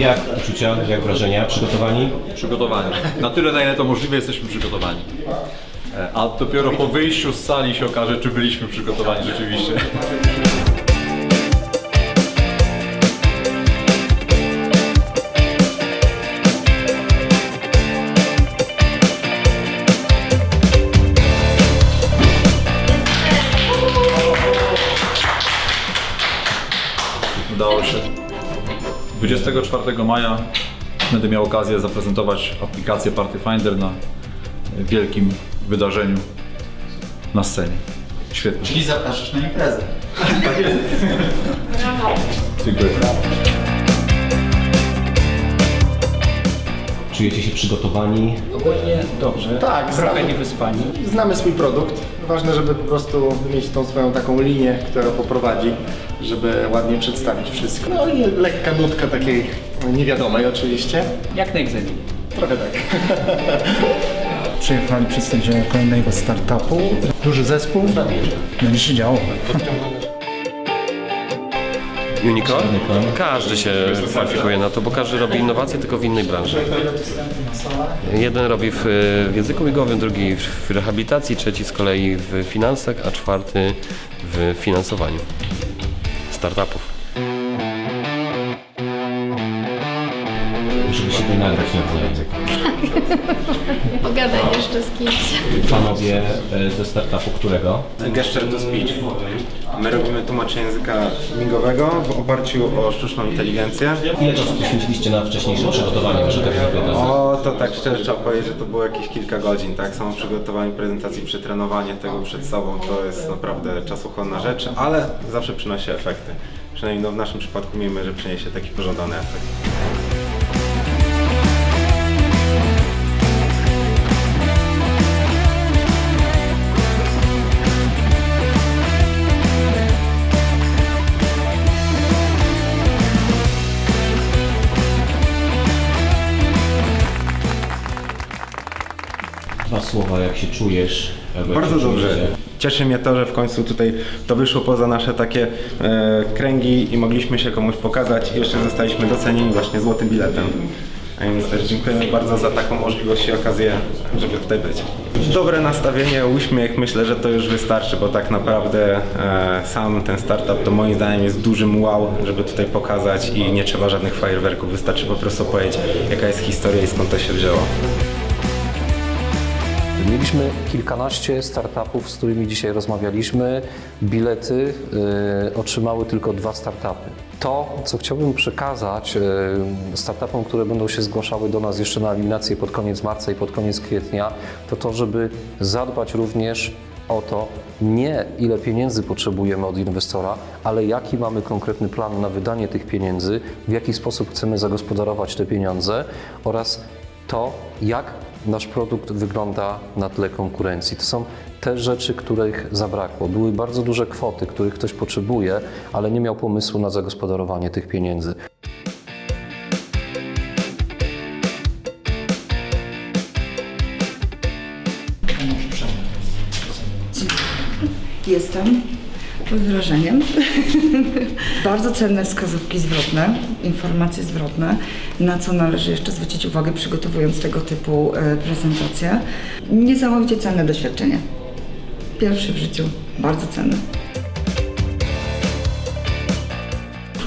Jak uczucia, jak wrażenia, przygotowani? Przygotowani. Na tyle, na ile to możliwe, jesteśmy przygotowani. E, A dopiero po wyjściu z sali się okaże, czy byliśmy przygotowani rzeczywiście. 24 maja będę miał okazję zaprezentować aplikację Party Finder na wielkim wydarzeniu na scenie. Świetnie. Czyli zapraszasz na imprezę. Dziękuję. Czujecie się przygotowani? Ogólnie dobrze. Tak, trochę znamy. niewyspani. Znamy swój produkt. Ważne, żeby po prostu mieć tą swoją taką linię, która poprowadzi, żeby ładnie przedstawić wszystko. No i lekka nutka takiej niewiadomej oczywiście. Jak na egzaminie. Trochę tak. Przyjechali przedstawiciele kolejnego startupu. Duży zespół. Będzie się działo. Unicorn? Każdy się kwalifikuje na to, bo każdy robi innowacje tylko w innej branży. Jeden robi w, w języku migowym, drugi w rehabilitacji, trzeci z kolei w finansach, a czwarty w finansowaniu startupów. Się nagrać nawzajem. Pogadaj jeszcze z kimś. Panowie e, ze startupu którego? Gesture to Speech. My robimy tłumaczenie języka migowego w oparciu o sztuczną inteligencję. Ile czasu poświęciliście na wcześniejsze przygotowanie, że tak? O, to tak szczerze trzeba powiedzieć, że to było jakieś kilka godzin, tak? Samo przygotowanie prezentacji, przetrenowanie tego przed sobą to jest naprawdę czasochłonna rzecz, ale zawsze przynosi efekty. Przynajmniej no, w naszym przypadku miejmy, że przyniesie taki pożądany efekt. Słowa, jak się czujesz? albo jak Bardzo się dobrze. czujecie? Cieszy mnie to, że w końcu tutaj to wyszło poza nasze takie e, kręgi i mogliśmy się komuś pokazać i jeszcze zostaliśmy docenieni właśnie złotym biletem. A więc też dziękujemy bardzo za taką możliwość i okazję, żeby tutaj być. Dobre nastawienie, uśmiech, myślę, że to już wystarczy, bo tak naprawdę e, sam ten startup to moim zdaniem jest dużym wow, żeby tutaj pokazać i nie trzeba żadnych fajerwerków, wystarczy po prostu powiedzieć jaka jest historia i skąd to się wzięło. Mieliśmy kilkanaście startupów, z którymi dzisiaj rozmawialiśmy. Bilety y, otrzymały tylko dwa startupy. To, co chciałbym przekazać y, startupom, które będą się zgłaszały do nas jeszcze na eliminację pod koniec marca i pod koniec kwietnia, to to, żeby zadbać również o to, nie ile pieniędzy potrzebujemy od inwestora, ale jaki mamy konkretny plan na wydanie tych pieniędzy, w jaki sposób chcemy zagospodarować te pieniądze oraz to, jak nasz produkt wygląda na tle konkurencji. To są te rzeczy, których zabrakło. Były bardzo duże kwoty, których ktoś potrzebuje, ale nie miał pomysłu na zagospodarowanie tych pieniędzy. Jestem pod wrażeniem. Bardzo cenne wskazówki zwrotne, informacje zwrotne, na co należy jeszcze zwrócić uwagę przygotowując tego typu e, prezentacje. Niesamowicie cenne doświadczenie. Pierwszy w życiu, bardzo cenne.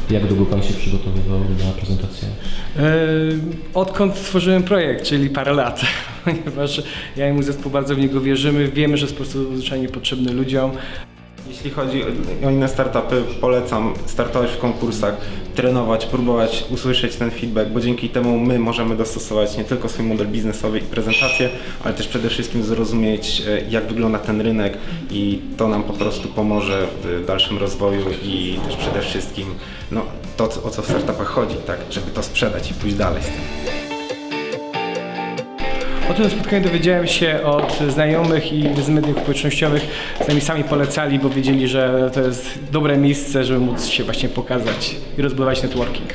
Jak długo Pan się przygotowywał na prezentację? E, Odkąd stworzyłem projekt, czyli parę lat, ponieważ ja i mój zespół bardzo w niego wierzymy, wiemy, że jest po prostu zwyczajnie potrzebny ludziom. Jeśli chodzi o inne startupy, polecam startować w konkursach, trenować, próbować usłyszeć ten feedback, bo dzięki temu my możemy dostosować nie tylko swój model biznesowy i prezentację, ale też przede wszystkim zrozumieć, e, jak wygląda ten rynek i to nam po prostu pomoże w dalszym rozwoju i też przede wszystkim no, to, o co w startupach chodzi, tak, żeby to sprzedać i pójść dalej z tym. O tym spotkaniu dowiedziałem się od znajomych i z mediów społecznościowych. Z nami sami polecali, bo wiedzieli, że to jest dobre miejsce, żeby móc się właśnie pokazać i rozbudować networking.